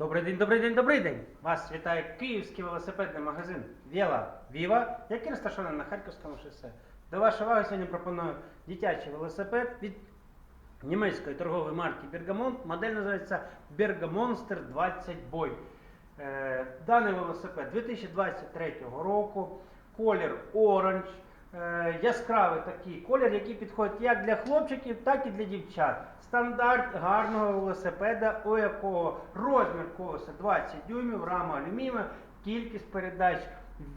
Добрий день, добрий день, добрий день! Вас вітає київський велосипедний магазин Віла Віва, який розташований на Харківському шосе. До вашої уваги сьогодні пропоную дитячий велосипед від німецької торгової марки Bergamont. Модель називається Bergamonster 20 Boy. Даний велосипед 2023 року, колір оранж. Е, Яскравий такий колір, який підходить як для хлопчиків, так і для дівчат. Стандарт гарного велосипеда, у якого розмір колеса 20 дюймів, рама алюмінієва, кількість передач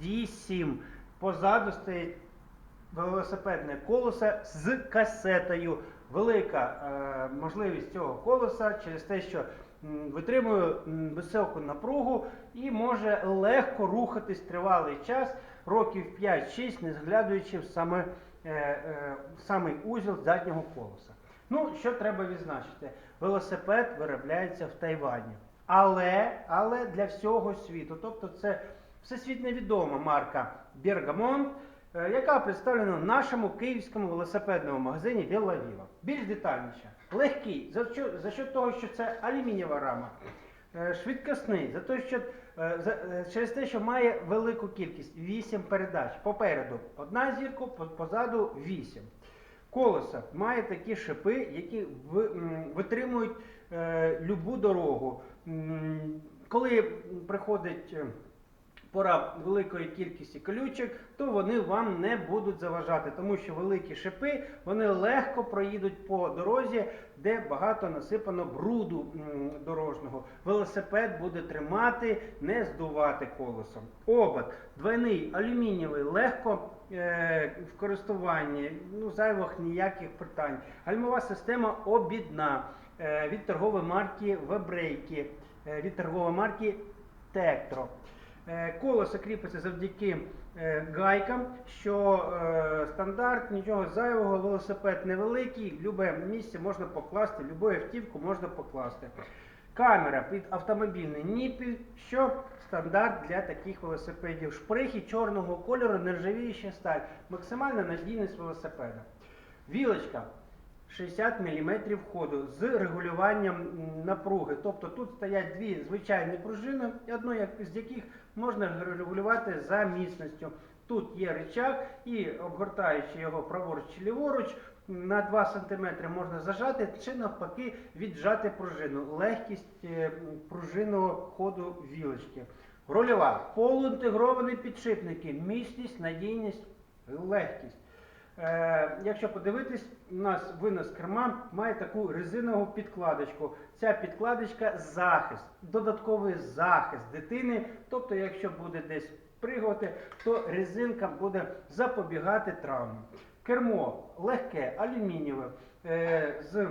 8. Позаду стоїть велосипедне колесо з касетою. Велика е, можливість цього колеса через те, що витримує високу напругу і може легко рухатись тривалий час, років 5-6, не зглядуючи в саме, е, е, самий узіл заднього колеса. Ну, що треба відзначити? Велосипед виробляється в Тайвані. Але, але для всього світу. Тобто це всесвітньо відома марка Bergamont, яка представлена в нашому київському велосипедному магазині Вілла Віва. Більш детальніше. Легкий, за що, за що того, що це алюмінієва рама. Е, Швидкісний, за те, що, е, за- е, через те, що має велику кількість 8 передач. Попереду одна зірка, позаду 8. Колеса має такі шипи, які витримують е, любу дорогу. Коли приходить е, пора великої кількості колючок, то вони вам не будуть заважати, тому що великі шипи вони легко проїдуть по дорозі, де багато насипано бруду дорожнього. Велосипед буде тримати, не здувати колесом. Обод двойний алюмінієвий, легко е, в користуванні, ну зайвих ніяких питань. Гальмова система обідна е, від торгової марки Вебрейки, е, від торгової марки Тектро. Е, Колесо кріпиться завдяки е, гайкам, що е, стандарт, нічого зайвого, велосипед невеликий, любе місце можна покласти, любу автівку можна покласти. Камера під автомобільний ніпіль, що стандарт для таких велосипедів. Шприхи чорного кольору, нержавіюча сталь, максимальна надійність велосипеда. Вілочка 60 мм ходу з регулюванням напруги. Тобто тут стоять дві звичайні пружини, одну з яких можна регулювати за міцністю. Тут є рычаг і обгортаючи його праворуч чи ліворуч, на 2 см можна зажати чи навпаки віджати пружину. Легкість е, пружинного ходу вілочки. Рульова. Полуінтегровані підшипники, міцність, надійність, легкість. Е, якщо подивитись, у нас винос керма має таку резинову підкладочку. Ця підкладочка захист, додатковий захист дитини. Тобто, якщо буде десь приготи, то резинка буде запобігати травмам. Кермо легке, алюмінієве е, з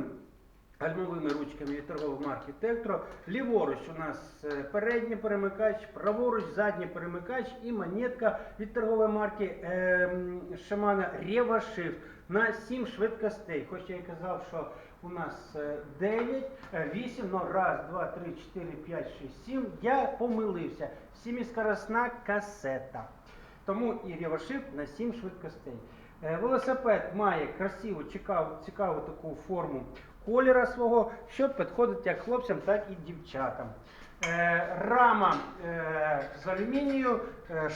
гальмовими ручками від торгової марки Tektro. Ліворуч у нас е, передній перемикач, праворуч задній перемикач і монетка від торгової марки е, Shimano Shift на 7 швидкостей. Хоч я і казав, що у нас е, 9, е, 8, ну раз, два, три, 4, 5, 6, 7. Я помилився. Сіміскоросна касета. Тому і ревошифт на 7 швидкостей. Е, Велосипед має красиву, цікаву, цікаву таку форму кольора свого, що підходить як хлопцям, так і дівчатам. Е, Рама е, з алюмінію,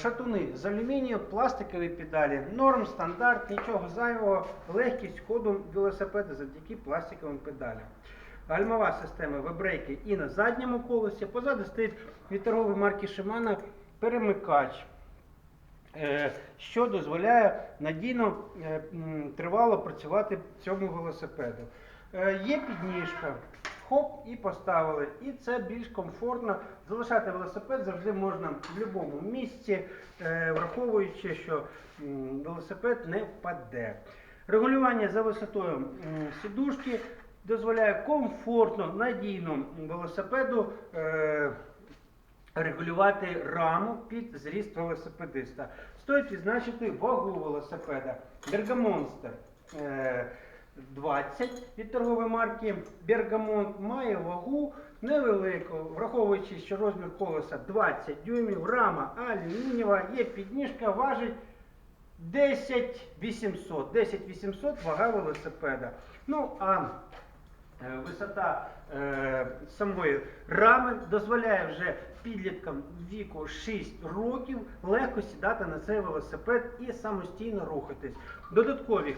шатуни з алюмінію, пластикові педалі. Норм, стандарт, нічого зайвого, легкість ходу велосипеда завдяки пластиковим педалям. Гальмова система вебрейки і на задньому колесі. Позаду стоїть від торгової марки Shimano перемикач. Е, що дозволяє надійно е, тривало працювати цьому велосипеду. Е, Є підніжка, хоп, і поставили. І це більш комфортно. Залишати велосипед завжди можна в будь-якому місці, враховуючи, що велосипед не впаде. Регулювання за висотою м, сідушки дозволяє комфортно, надійно велосипеду. Е, регулювати раму під зріст велосипедиста. Стоїть відзначити вагу велосипеда. Е, 20 від торгової марки Bergamont має вагу невелику, враховуючи, що розмір колеса 20 дюймів, рама алюмінієва, є підніжка, важить 10 800. 10 800 вага велосипеда. Ну а Е, Висота е, самої рами дозволяє вже підліткам віку 6 років легко сідати на цей велосипед і самостійно рухатись. Додаткових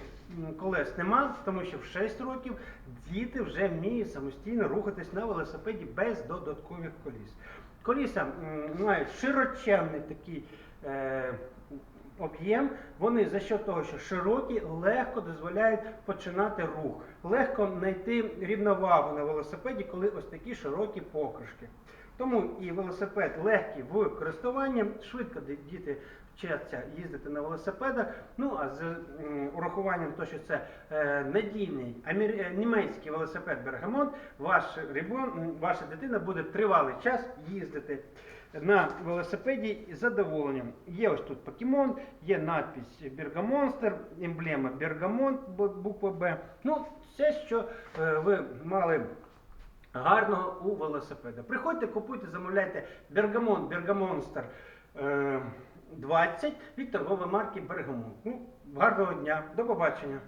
колес нема, тому що в 6 років діти вже вміють самостійно рухатись на велосипеді без додаткових коліс. Коліса мають широченний такий. Е, об'єм, вони за що того, що широкі, легко дозволяють починати рух. Легко знайти рівновагу на велосипеді, коли ось такі широкі покришки. Тому і велосипед легкий в користуванні, швидко діти вчаться їздити на велосипедах. Ну а з урахуванням того, що це е, надійний амер- е, німецький велосипед Бергамонт, ваш ребон, ваша дитина буде тривалий час їздити на велосипеді з задоволенням. Є ось тут покемон, є надпись Бергамонстер, емблема Бергамонт, буква Б. Ну, все, що е, ви мали гарного у велосипеда. Приходьте, купуйте, замовляйте Бергамонт, Бергамонстер е, 20 від торгової марки Бергамонт. Ну, гарного дня, до побачення.